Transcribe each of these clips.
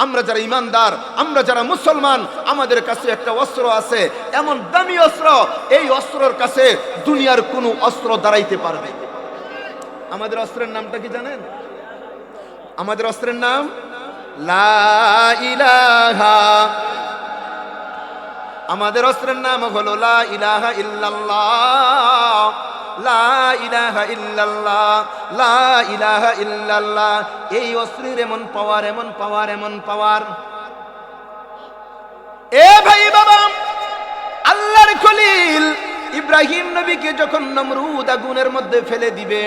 আমরা যারা ইমানদার, আমরা যারা মুসলমান, আমাদের কাছে একটা অস্ত্র আছে। এমন দামি অস্ত্র, এই অস্ত্রর কাছে দুনিয়ার কোনো অস্ত্র দাঁড়াইতে পারবে। আমাদের অস্ত্রের নামটা কি জানেন? আমাদের অস্ত্রের নাম লা ইলাহা আমাদের অস্ত্রের নাম হলো লা ইলাহা ইল্লাল্লাহ, লা ইলাহা ইলাহা এই অস্ত্রের এমন পাওয়ার এমন পাওয়ার এমন পাওয়ার। এ ভাই বাবা, আল্লাহর খলিল ইব্রাহিম নবীকে যখন নমরুদ আগুনের মধ্যে ফেলে দিবে,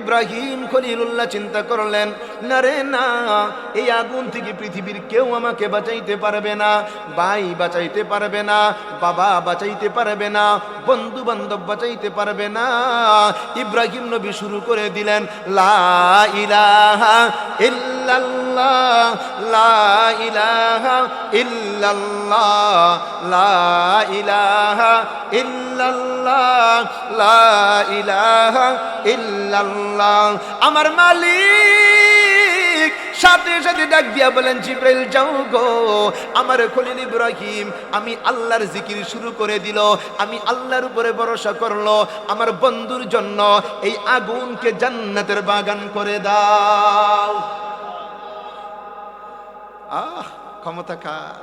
ইব্রাহিম খলিলুল্লাহ চিন্তা করলেন না রে না, এই আগুন থেকে পৃথিবীর কেউ আমাকে বাঁচাইতে পারবে না, ভাই বাঁচাইতে পারবে না, বাবা বাঁচাইতে পারবে না বন্ধু বান্ধব বাঁচাইতে পারবে না। ইব্রাহিম নবী শুরু করে দিলেন, লা ইলাহা লা ইলাহা লা ইলাহা লা ইলাহা আমার মালিক সাথে সাথে ডাক দিয়া বলেন, জিব্রাইল, যাও গো। আমার খলিল ইব্রাহিম, আমি আল্লাহর জিকির শুরু করে দিল। আমি আল্লাহর উপরে ভরসা করল। আমার বন্ধুর জন্য এই আগুনকে জান্নাতের বাগান করে দাও। আহ, ক্ষমতা কার?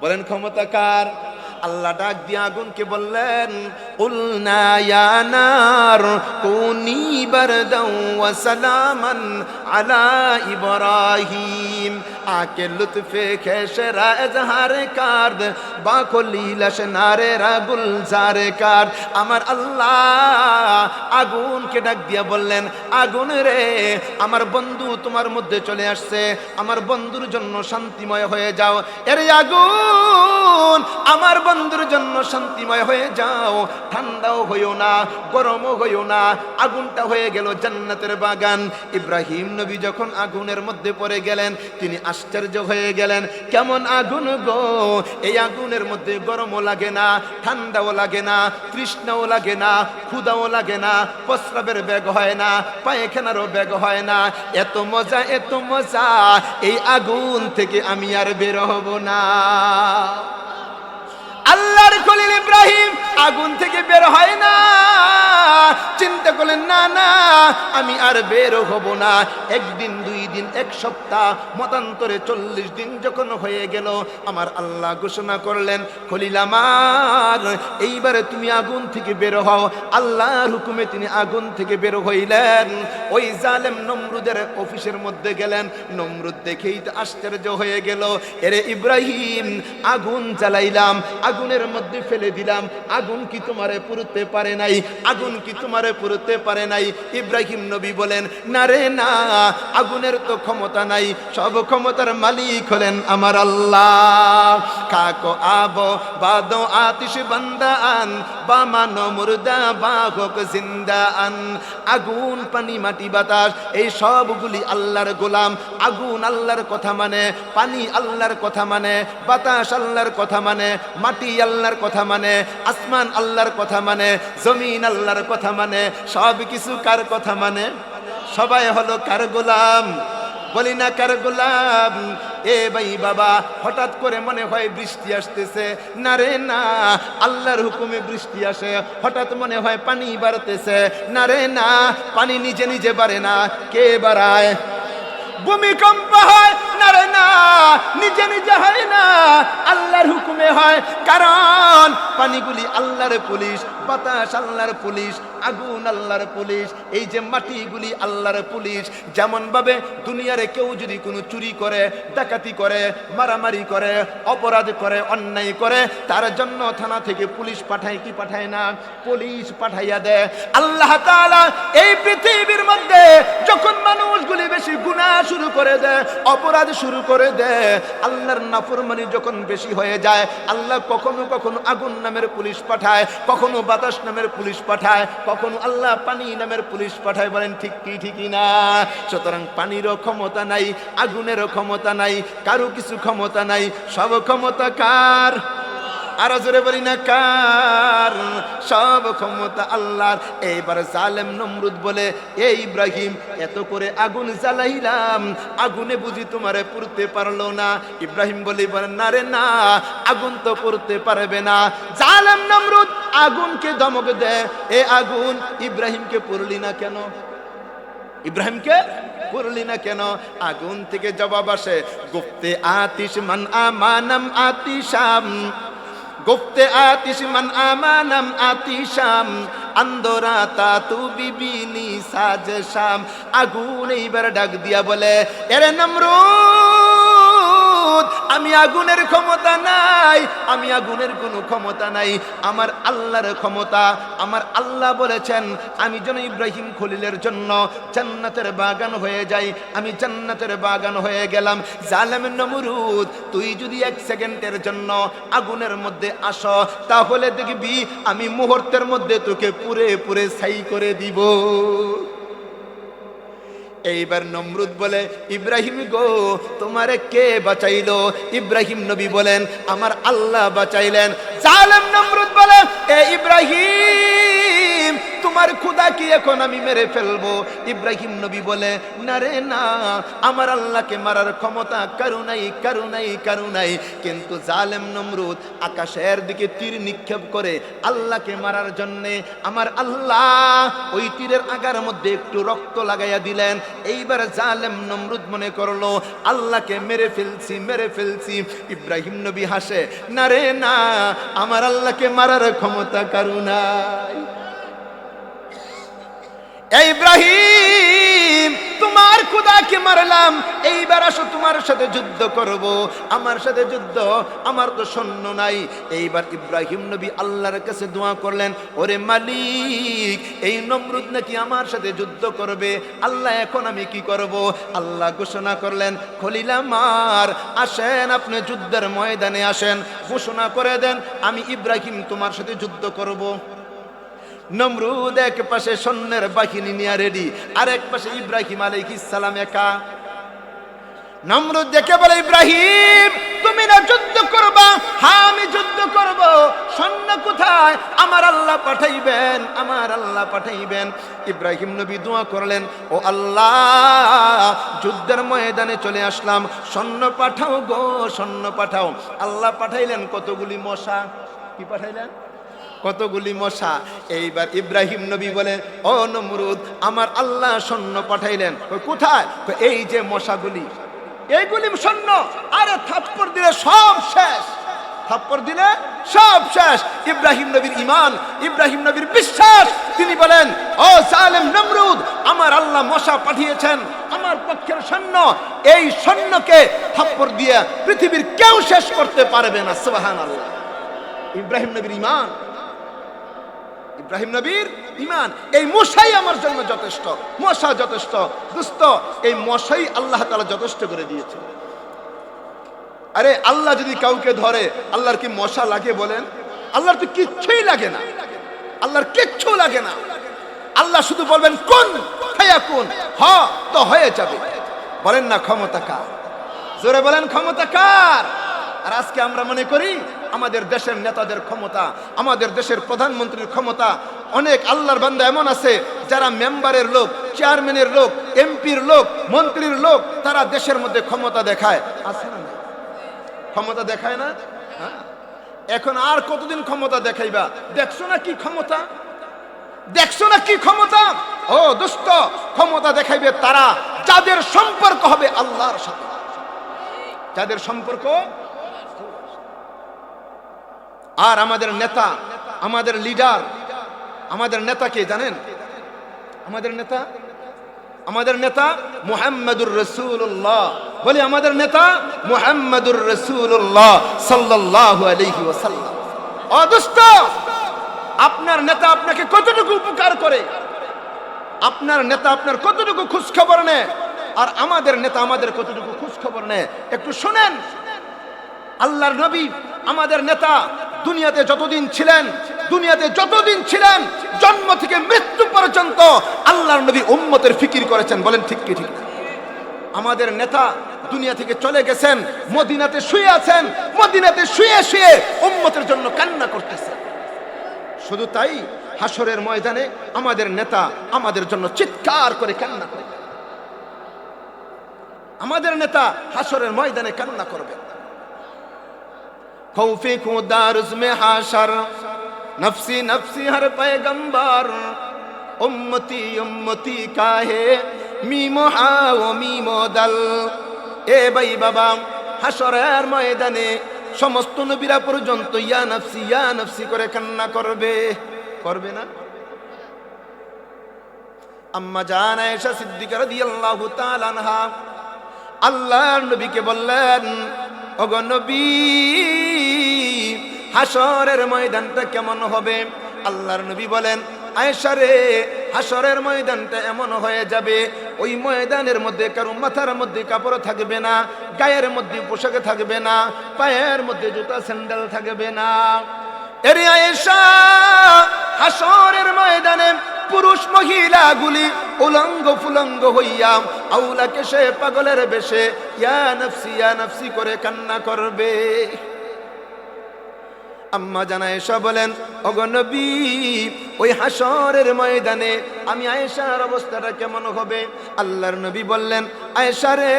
বলেন, ক্ষমতা কার? আল্লাহ ডাক দিয়ে আগুনকে বললেন উলনায়ানার নার কুনি বারদাও ওয়া সালামান আলা ইব্রাহিম। আকে লুৎফে খেশরা এজহার কার্দ বা কলিলাস নারে রা গুলজার কার আমার আল্লাহ আগুনকে ডাক দিয়া বললেন, আগুন রে, আমার বন্ধু তোমার মধ্যে চলে আসছে। আমার বন্ধুর জন্য শান্তিময় হয়ে যাও। এর আগুন আমার বন্ধুর জন্য শান্তিময় হয়ে যাও। ঠান্ডাও হইও না, গরমও হইও না। আগুনটা হয়ে গেল জান্নাতের বাগান। ইব্রাহিম নবী যখন আগুনের মধ্যে পড়ে গেলেন, তিনি আশ্চর্য হয়ে গেলেন, কেমন আগুন গো? এই আগুনের মধ্যে গরমও লাগে না, ঠান্ডাও লাগে না, তৃষ্ণাও লাগে না ক্ষুদাও লাগে না, প্রস্রাবের ব্যাগ হয় না, পায়খানারও ব্যাগ হয় না। এত মজা এত মজা, এই আগুন থেকে আমি আর বের হব না। আল্লাহর খলিল ইব্রাহিম আগুন থেকে বের হয় না। আমি আর বের হব না। একদিন, দুই দিন, এক সপ্তাহ, মতান্তরে চল্লিশ দিন যখন হয়ে গেল, আমার আল্লাহ ঘোষণা করলেন, খলিল আমার, এইবারে তুমি আগুন থেকে বের হও। আল্লাহর হুকুমে তিনি আগুন থেকে বের হইলেন। ওই জালেম নমরুদের অফিসের মধ্যে গেলেন। নমরুদ দেখেই তো আশ্চর্য হয়ে গেল। এরে ইব্রাহিম, আগুন জ্বালাইলাম, আগুনের মধ্যে ফেলে দিলাম। আগুন কি তোমারে পুরতে পারে নাই? আগুন কি তোমারে পুরতে পারে নাই? ইব্রাহিম নবী বলেন, না রে, না, আগুনের তো ক্ষমতা নাই, সব ক্ষমতার মালিক হলেন আমার আল্লাহ। কাকো আবো, বাদো, আতিশ বান্দা আন বামানো, মুর্দা, বাহক জিন্দা আন আগুন, পানি, মাটি, বাতাস, এই সবগুলি আল্লাহর গোলাম। আগুন আল্লাহর কথা মানে পানি আল্লাহর কথা মানে বাতাস আল্লাহর কথা মানে মাটি আল্লাহর কথা মানে আসমান আল্লাহর কথা মানে জমিন আল্লাহর কথা মানে সব কিছু কার কথা মানে? সবাই হলো কার গোলাম? বলি না কার গোলাম? এ ভাই বাবা, হঠাৎ করে মনে হয় বৃষ্টি আসতেছে। না রে, না, আল্লাহর হুকুমে বৃষ্টি আসে। হঠাৎ মনে হয় পানি বাড়তেছে। না রে, না, পানি নিজে নিজে বাড়ে না। কে বাড়ায়? ভূমিকম্প হয়, না রে, না, নিজে নিজে হয় না। আল্লাহর হুকুমে হয়। কারণ পানিগুলি আল্লাহর পুলিশ বাতাস আল্লাহর পুলিশ, আগুন আল্লাহর পুলিশ, এই যে মাটিগুলি আল্লাহর পুলিশ দুনিয়ারে কেউ যদি কোনো চুরি করে, ডাকাতি করে, মারামারি করে, অপরাধ করে, অন্যায় করে, তার জন্য থানা থেকে পুলিশ পাঠায় কি পাঠায় না? পুলিশ পাঠাইয়া দেয়। আল্লাহ তাআলা এই পৃথিবীর মধ্যে যখন মানুষগুলি বেশি গুনাহ শুরু করে দেয়, অপরাধ শুরু করে দেয়, আল্লাহর নাফরমানি যখন বেশি হয়ে যায়, আল্লাহ কখনো কখনো আগুন নামের পুলিশ পাঠায়, কখনো বাতাস নামের পুলিশ পাঠায়, কখনো আল্লাহ পানি নামের পুলিশ পাঠায়, বলেন ঠিক কি, ঠিকই না। সুতরাং পানিরও ক্ষমতা নাই, আগুনেরও ক্ষমতা নাই, কারও কিছু ক্ষমতা নাই, সব ক্ষমতা কার? আর জোরে বলি না কার? সব ক্ষমতা আল্লাহর। এইবার জালেম নমরুদ বলে এই ইব্রাহিম, এত করে আগুন জ্বালাইলাম, আগুনে বুঝি তোমারে পুড়তে পারল না। ইব্রাহিম বলি না রে, না, আগুন তো পুড়তে পারবে না। জালেম নমরুদ আগুনকে ধমক দেয় এ আগুন, ইব্রাহিমকে পুরলি না কেন? ইব্রাহিমকে পুরলি না কেন? আগুন থেকে জবাব আসে, গুপ্তে আতিশ মান আমানাম আতিশাম। গুপ্তে আতিশমান আমানাম আতিশাম আন্দরাতা তু বিবিনি সাজ শাম আগুন এইবার ডাক দিয়া বলে, এরে নমরুদ! আমি আগুনের ক্ষমতা নাই, আমি আগুনের কোনো ক্ষমতা নাই। আমার আল্লাহর ক্ষমতা, আমার আল্লাহ বলেছেন, আমি যেন ইব্রাহিম খলিলের জন্য জান্নাতের বাগান হয়ে যাই। আমি জান্নাতের বাগান হয়ে গেলাম। জালেম নমরুদ, তুই যদি এক সেকেন্ডের জন্য আগুনের মধ্যে আস, তাহলে দেখবি আমি মুহূর্তের মধ্যে তোকে পুরে পুরে ছাই করে দিব। এইবার নমরুদ বলে, ইব্রাহিম গো, তোমারে কে বাঁচাইল? ইব্রাহিম নবী বলেন, আমার আল্লাহ বাঁচাইলেন। জালেম নমরুদ বলে, এ ইব্রাহিম। তোমার খুদা কি এখন আমি মেরে ফেলব? ইব্রাহিম নবী বলে, না রে, না, আমার আল্লাহকে মারার ক্ষমতা কারু নাই কারু নাই কারু নাই কিন্তু জালেম নমরুদ আকাশের দিকে তীর নিক্ষেপ করে আল্লাহকে মারার জন্যে আমার আল্লাহ ওই তীরের আগার মধ্যে একটু রক্ত লাগাইয়া দিলেন। এইবার জালেম নমরুদ মনে করল, আল্লাহকে মেরে ফেলছি মেরে ফেলছি। ইব্রাহিম নবী হাসে, না রে, না, আমার আল্লাহকে মারার ক্ষমতা কারু নাই ইব্রাহিম, তোমার খুদাকে মারলাম। এইবার আসো তোমার সাথে যুদ্ধ করব। আমার সাথে যুদ্ধ, আমার তো সৈন্য নাই। এইবার ইব্রাহিম নবী আল্লাহর কাছে দোয়া করলেন, ওরে মালিক, এই নমরুদ নাকি আমার সাথে যুদ্ধ করবে? আল্লাহ এখন আমি কি করব? আল্লাহ ঘোষণা করলেন খলিলামার আসেন আপনি যুদ্ধের ময়দানে আসেন। ঘোষণা করে দেন, আমি ইব্রাহিম তোমার সাথে যুদ্ধ করব। নমরুদ এক পাশে সৈন্যের বাহিনী নিয়ে রেডি আর এক পাশে ইব্রাহিম আলাইহিস সালাম একা। নমরুদ দেখে বলে, ইব্রাহিম, তুমি না যুদ্ধ করবা? হ্যাঁ আমি যুদ্ধ করব। সৈন্য কোথায়? আমার আল্লাহ পাঠাইবেন, আমার আল্লাহ পাঠাইবেন। ইব্রাহিম নবী দোয়া করলেন, ও আল্লাহ, যুদ্ধের ময়দানে চলে আসলাম। সৈন্য পাঠাও গো, সৈন্য পাঠাও। আল্লাহ পাঠাইলেন কতগুলি মশা? কি পাঠাইলেন? কতগুলি মশা? এইবার ইব্রাহিম নবী বলেন ও নমরুদ, আমার আল্লাহ সৈন্য পাঠাইলেন। কোথায়? এই যে মশাগুলি। এইগুলি সৈন্য আরে থাপ্পর দিলে সব শেষ। থাপ্পর দিলে সব শেষ। ইব্রাহিম নবীর ইমান ইব্রাহিম নবীর বিশ্বাস। তিনি বলেন, ও সালেম নমরুদ, আমার আল্লাহ মশা পাঠিয়েছেন আমার পক্ষের সৈন্য এই সৈন্যকে থাপ্পর দিয়ে পৃথিবীর কেউ শেষ করতে পারবে না। সুবাহান আল্লাহ ইব্রাহিম নবীর ইমান ইব্রাহিম নবীর ইমান এই মশাই আমার জন্য যথেষ্ট। মশা যথেষ্ট। দুস্ত এই মশাই আল্লাহ তাআলা যথেষ্ট করে দিয়েছে। আরে আল্লাহ যদি কাউকে ধরে, আল্লাহর কি মশা লাগে বলেন? আল্লাহর তো কিচ্ছুই লাগে না। আল্লাহর কিচ্ছু লাগে না। আল্লাহ শুধু বলবেন, কোন কোন হ, তো হয়ে যাবে। বলেন না, ক্ষমতা কার? জোরে বলেন, ক্ষমতা কার? আর আজকে আমরা মনে করি আমাদের দেশের নেতাদের ক্ষমতা, আমাদের দেশের প্রধানমন্ত্রীর ক্ষমতা, অনেক আল্লাহর বান্দা এমন আছে যারা মেম্বারের লোক, চেয়ারম্যানের লোক, এমপির লোক, মন্ত্রীর লোক, তারা দেশের মধ্যে ক্ষমতা দেখায়। আছে না ক্ষমতা দেখায় না? হ্যাঁ। এখন আর কতদিন ক্ষমতা দেখাইবা? দেখছ না কি ক্ষমতা? দেখছ না কি ক্ষমতা? ও দুষ্ট, ক্ষমতা দেখাইবে তারা। যাদের সম্পর্ক হবে আল্লাহর সাথে। যাদের সম্পর্ক আর আমাদের নেতা, আমাদের লিডার আমাদের নেতা কে জানেন? আমাদের নেতা? আমাদের নেতা মুহাম্মাদুর রসুল্লাহ বলি, আমাদের নেতা মুহাম্মাদুর রসুল্লাহ সাল্লাল্লাহু আলাইহি ওয়াসাল্লাম। অদুষ্ট আপনার নেতা আপনাকে কতটুকু উপকার করে? আপনার নেতা আপনার কতটুকু খোঁজ খবর নেয়? আর আমাদের নেতা আমাদের কতটুকু খোঁজ খবর নেয়? একটু শুনেন। আল্লাহর নবী, আমাদের নেতা দুনিয়াতে যতদিন ছিলেন, দুনিয়াতে যতদিন ছিলেন, জন্ম থেকে মৃত্যু পর্যন্ত আল্লাহর নবী উম্মতের ফিকির করেছেন, বলেন ঠিক কি ঠিক আমাদের নেতা দুনিয়া থেকে চলে গেছেন, মদিনাতে শুয়ে আছেন, মদিনাতে শুয়ে শুয়ে উম্মতের জন্য কান্না করতেছেন। শুধু তাই হাসরের ময়দানে আমাদের নেতা আমাদের জন্য চিৎকার করে কান্না করবে। আমাদের নেতা হাসরের ময়দানে কান্না করবে। खौफे को दारुज में हाशर नफसी नफसी हर पैगंबर उम्मती उम्मती काहे মিমো হাও মিমো দাল এ ভাই বাবা হাসরের ময়দানে সমস্ত নবীরা পর্যন্ত ইয়া নফসি ইয়া নফসি করে কান্না করবে করবে না আম্মা জান আয়েশা সিদ্দিকা রাদিয়াল্লাহু তাআলা আনহা আল্লাহর নবীকে বললেন ওগো হাসরের ময়দানটা কেমন হবে? আল্লাহর নবী বলেন, আয়েশা রে হাসরের ময়দানটা এমন হয়ে যাবে, ওই ময়দানের মধ্যে কারও মাথার মধ্যে কাপড় থাকবে না, গায়ের মধ্যে পোশাক থাকবে না, পায়ের মধ্যে জুতা, স্যান্ডেল থাকবে না। এর আয়েশা হাসরের ময়দানে পুরুষ মহিলা গুলি উলঙ্গ ফুলঙ্গ হইয়া আউলাকে সে পাগলের বেশে, ইয়া নফসি ইয়া নফসি করে কান্না করবে। আম্মা জানা এসা বলেন অগনবী ওই হাসরের ময়দানে আমি আয়েশার অবস্থাটা কেমন হবে? আল্লাহর নবী বললেন, আয়েশা রে,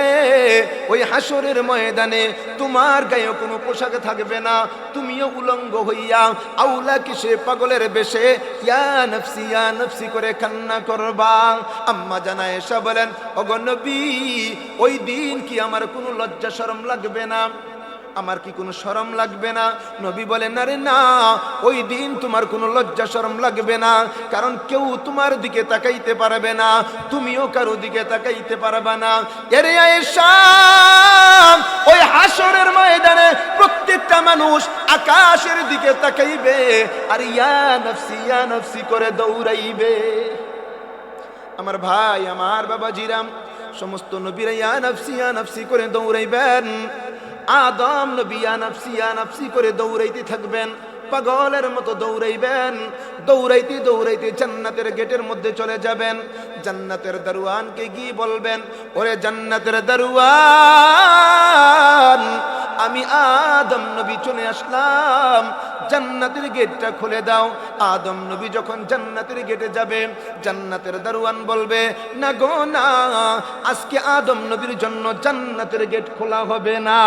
ওই হাসরের ময়দানে তোমার গায়ে কোনো পোশাক থাকবে না। তুমিও উলঙ্গ হইয়া আউলা কিসে পাগলের বেশে ইয়া নফসি, ইয়া করে কান্না করবা? আম্মা জানা এসা বলেন অগনবী ওই দিন কি আমার কোনো লজ্জা শরম লাগবে না? আমার কি কোনো শরম লাগবে না? নবী বলেন আরে না, ওই দিন তোমার কোনো লজ্জা শরম লাগবে না, কারণ কেউ তোমার দিকে তাকাইতে পারবে না, তুমিও কারও দিকে তাকাইতে পারবে না। এরে ওই হাসরের ময়দানে প্রত্যেকটা মানুষ আকাশের দিকে তাকাইবে আর ইয়া নফসি নফসি করে দৌড়াইবে। আমার ভাই, আমার বাবা জিরাম সমস্ত নবীরা ইয়া নফসি নফসি করে দৌড়াইবেন। আদম নবী, ইয়া নফসি নফসি করে দৌড়াইতে থাকবেন। পাগলের মতো দৌড়াইবেন। দৌড়াইতে দৌড়াইতে জান্নাতের গেটের মধ্যে চলে যাবেন। জান্নাতের দারুয়ানকে গিয়ে বলবেন, ওরে জান্নাতের দারুয়ান, আমি আদম নবী চলে আসলাম। জান্নাতের গেটটা খুলে দাও। আদম নবী যখন জান্নাতের গেটে যাবে, জান্নাতের দারোয়ান বলবে, না গো, না, আজকে আদম নবীর জন্য জান্নাতের গেট খোলা হবে না।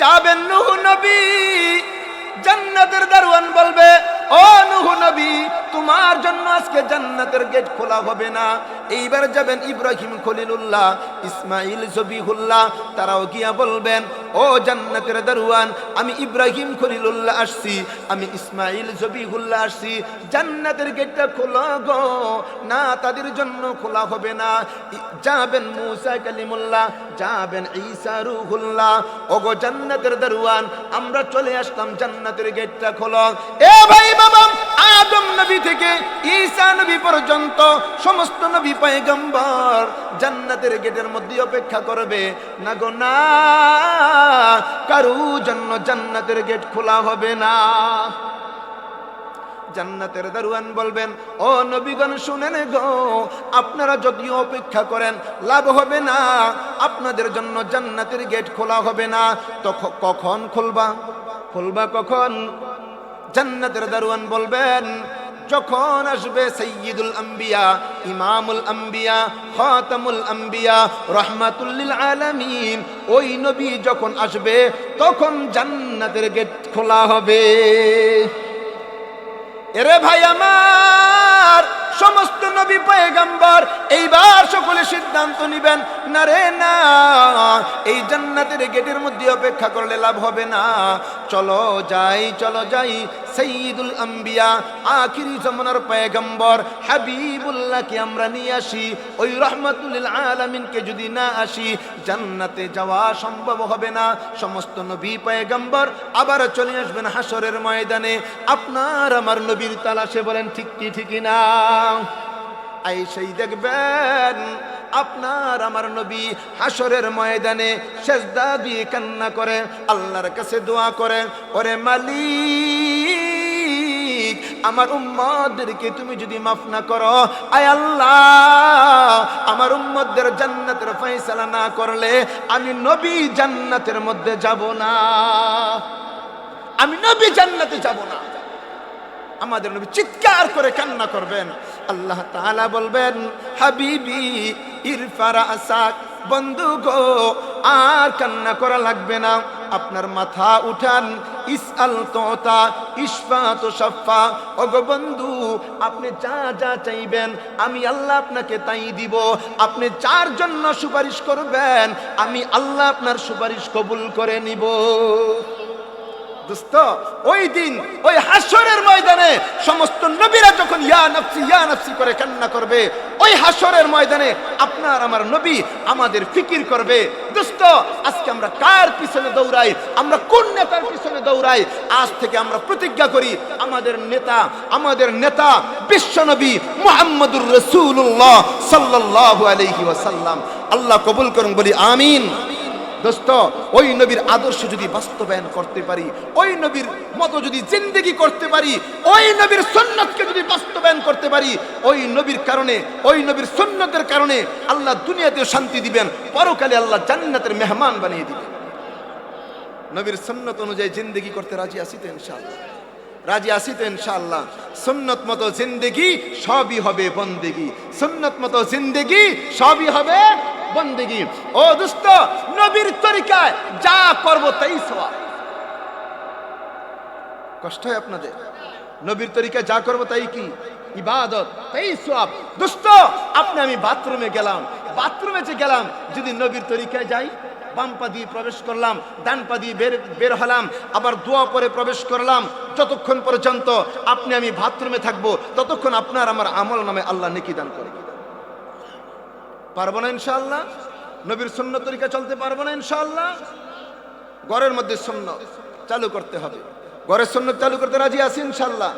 যাবেন নুহ নবী, জান্নাতের দারোয়ান বলবে, ও নুহ নবী, তোমার জন্য আজকে জান্নাতের গেট খোলা হবে না। এইবার যাবেন ইব্রাহিম খলিলুল্লাহ ইসমাইল জবিহুল্লাহ, তারাও গিয়া বলবেন, ও জান্নাতের দারুয়ান, আমি ইব্রাহিম খলিলুল্লাহ আসছি, আমি ইসমাইল জবিহুল্লাহ আসছি, জান্নাতের গেটটা খোলা গো, না তাদের জন্য খোলা হবে না। যাবেন মুসা কালিমুল্লাহ, যাবেন ঈসা রুহুল্লাহ, ওগো জান্নাতের দারুয়ান, আমরা চলে আসলাম জান্নাতের গেটটা খোলো। এ ভাই বাবা আদম নবী থেকে ঈসা নবী পর্যন্ত সমস্ত নবী পয়গম্বর জান্নাতের গেটের মধ্যে অপেক্ষা করবে। না গো না, কারু জন্য জান্নাতের গেট খোলা হবে না। জান্নাতের দারুয়ান বলবেন, ও নবীগণ, শুনেন গো, আপনারা যদিও অপেক্ষা করেন, লাভ হবে না, আপনাদের জন্য জান্নাতের গেট খোলা হবে না। তখন কখন খুলবা? খুলবা কখন? জান্নাতের দারুয়ান বলবেন, যখন আসবে সৈয়দুল আম্বিয়া, ইমামুল আম্বিয়া, খাতামুল আম্বিয়া রহমাতুল্লিল আলামিন, ওই নবী যখন আসবে, তখন জান্নাতের গেট খোলা হবে। এরে ভাই আমার সমস্ত নবী পয়গাম্বর এইবার সকলে সিদ্ধান্ত নিবেন, না রে, না, এই জান্নাতের গেটের মধ্যে অপেক্ষা করলে লাভ হবে না। চলো যাই চলো যাই সঈদুল আম্বিয়া, আখিরি জমানার পয়গম্বর হাবিবুল্লাহকে আমরা নিয়ে আসি। ওই রহমতুল্লিল আলমিনকে যদি না আসি, জান্নাতে যাওয়া সম্ভব হবে না। সমস্ত নবী পয়গম্বর আবার চলে আসবেন হাসরের ময়দানে। আপনার আমার নবীর তালাশে বলেন, ঠিক কি ঠিকই না? আই সেই দেখবেন, আপনার আমার নবী হাসরের ময়দানে সেজদা দিয়ে কান্না করে, আল্লাহর কাছে দোয়া করে, ওরে মালিক আমার উম্মতদেরকে তুমি যদি মাফ না করো, আয় আল্লাহ, আমার উম্মতদের জান্নাতের ফয়সালা না করলে আমি নবী জান্নাতের মধ্যে যাব না। আমি নবী জান্নাতে যাব না। আমাদের নবী চিৎকার করে কান্না করবেন। আল্লাহ তাআলা বলবেন, হাবিবি, ইরফারা আসাক, বন্ধু গো, আর কান্না করা লাগবে না। আপনার মাথা উঠান। ইসআল তোতা ইসফা তো সাফা বন্ধু, আপনি যা যা চাইবেন, আমি আল্লাহ আপনাকে তাই দিব। আপনি যার জন্য সুপারিশ করবেন, আমি আল্লাহ আপনার সুপারিশ কবুল করে নিব। দোস্ত, ওই দিন, ওই হাসরের ময়দানে সমস্ত নবীরা যখন ইয়া নফসি ইয়া নফসি করে কান্না করবে, ওই হাসরের ময়দানে আপনার আমার নবী আমাদের ফিকির করবে। দোস্ত আজকে আমরা কার পিছনে দৌড়াই? আমরা কোন নেতার পিছনে দৌড়াই? আজ থেকে আমরা প্রতিজ্ঞা করি, আমাদের নেতা আমাদের নেতা বিশ্বনবী মোহাম্মদুর রসুল্লাহ সাল্লাহ আলহি ওয়াসাল্লাম। আল্লাহ কবুল করুন, বলি আমিন। দোস্ত, ওই নবীর আদর্শ যদি বাস্তবায়ন করতে পারি, ওই নবীর মতো যদি জিন্দগি করতে পারি, ওই নবীর সুন্নতকে যদি বাস্তবায়ন করতে পারি, ওই নবীর কারণে, ওই নবীর সুন্নতের কারণে আল্লাহ দুনিয়াতেও শান্তি দিবেন, পরকালে আল্লাহ জান্নাতের মেহমান বানিয়ে দিবেন। নবীর সুন্নত অনুযায়ী জিন্দগি করতে রাজি আছি তো ইনশাআল্লাহ? রাজি আছি তো ইনশাআল্লাহ? সুন্নত মতো জিন্দেগি সবই হবে বন্দেগি। সুন্নত মতো জিন্দেগি সবই হবে ও দোস্ত নবীর তরিকায় যা করব তাই কষ্ট হয় আপনাদের? নবীর তরিকায় যা করব তাই কি? ইবাদত, তাই দোস্ত আপনি আমি বাথরুমে গেলাম। বাথরুমে যে গেলাম, যদি নবীর তরিকায় যাই, বাম পা দিয়ে প্রবেশ করলাম, ডান পা দিয়ে বের বের হলাম, আবার দোয়া পরে প্রবেশ করলাম, যতক্ষণ পর্যন্ত আপনি আমি বাথরুমে থাকব, ততক্ষণ আপনার আমার আমল নামে আল্লাহ নেকি দান করে পারব না ইনশাল্লাহ নবীর শূন্য তরিকা চলতে পারব না ইনশাল্লাহ ঘরের মধ্যে শূন্য চালু করতে হবে। ঘরের শূন্য চালু করতে রাজি আছি ইনশাআল্লাহ।